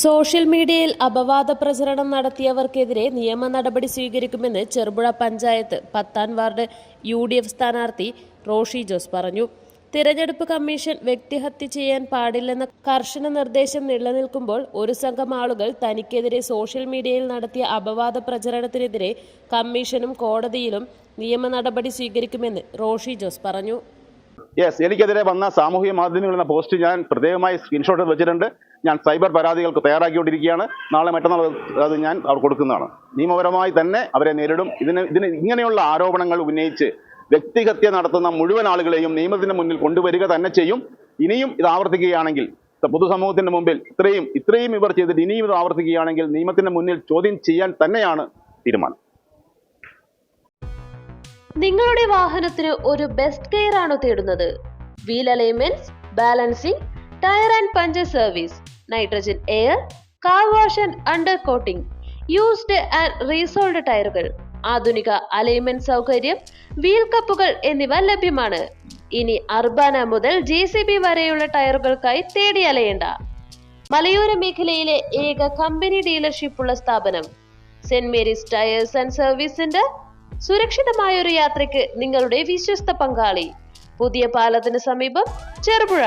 Social മീഡിയയിൽ അപവാദ പ്രചരണം നടത്തിയവർക്കെതിരെ നിയമ നടപടി സ്വീകരിക്കുമെന്ന് ചെറുപുഴ പഞ്ചായത്ത് പത്താം വാർഡ് യു ഡി എഫ് സ്ഥാനാർത്ഥി റോഷി ജോസ് പറഞ്ഞു. തിരഞ്ഞെടുപ്പ് കമ്മീഷൻ വ്യക്തിഹത്യ ചെയ്യാൻ പാടില്ലെന്ന കർശന നിർദ്ദേശം നിലനിൽക്കുമ്പോൾ ഒരു സംഘം ആളുകൾ തനിക്കെതിരെ സോഷ്യൽ മീഡിയയിൽ നടത്തിയ അപവാദ പ്രചരണത്തിനെതിരെ കമ്മീഷനും കോടതിയിലും നിയമ നടപടി സ്വീകരിക്കുമെന്ന് റോഷി ജോസ് പറഞ്ഞു. യെസ് എനിക്കെതിരെ വന്ന സാമൂഹ്യ മാധ്യമങ്ങളിൽ എന്ന പോസ്റ്റ് ഞാൻ പ്രത്യേകമായി സ്ക്രീൻഷോട്ട് വെച്ചിട്ടുണ്ട്. ഞാൻ സൈബർ പരാതികൾക്ക് തയ്യാറാക്കിക്കൊണ്ടിരിക്കുകയാണ്. നാളെ മറ്റന്നാൾ അത് ഞാൻ അവർ കൊടുക്കുന്നതാണ്. നിയമപരമായി തന്നെ അവരെ നേരിടും. ഇതിന് ഇതിന് ഇങ്ങനെയുള്ള ആരോപണങ്ങൾ ഉന്നയിച്ച് വ്യക്തിഹത്യ നടത്തുന്ന മുഴുവൻ ആളുകളെയും നിയമത്തിന് മുന്നിൽ കൊണ്ടുവരിക തന്നെ ചെയ്യും. ഇനിയും ഇത് ആവർത്തിക്കുകയാണെങ്കിൽ പൊതുസമൂഹത്തിന്റെ മുമ്പിൽ ഇത്രയും ഇത്രയും ഇവർ ചെയ്തിട്ട് ഇനിയും ഇത് ആവർത്തിക്കുകയാണെങ്കിൽ നിയമത്തിന്റെ മുന്നിൽ ചോദ്യം ചെയ്യാൻ തന്നെയാണ് തീരുമാനം. നിങ്ങളുടെ വാഹനത്തിന് ഒരു ബെസ്റ്റ് കെയർ ആണോ തേടുന്നത്? Wheel alignments balancing tyre and puncture service nitrogen air car wash and under coating used and resold ടയറുകൾ ആധുനിക അലൈൻമെന്റ് സൗകര്യം വീൽ കപ്പുകൾ എന്നിവ ലഭ്യമാണ്. ഇനി അർബാന മുതൽ ജെ സി ബി വരെയുള്ള ടയറുകൾക്കായി തേടി അലയേണ്ട. മലയോര മേഖലയിലെ ഏക കമ്പനി ഡീലർഷിപ്പുള്ള സ്ഥാപനം Saint Mary's Tyres and Service Centre സുരക്ഷിതമായ ഒരു യാത്രയ്ക്ക് നിങ്ങളുടെ വിശ്വസ്ത പങ്കാളി. പുതിയ പാലത്തിന് സമീപം ചെറുപുഴ.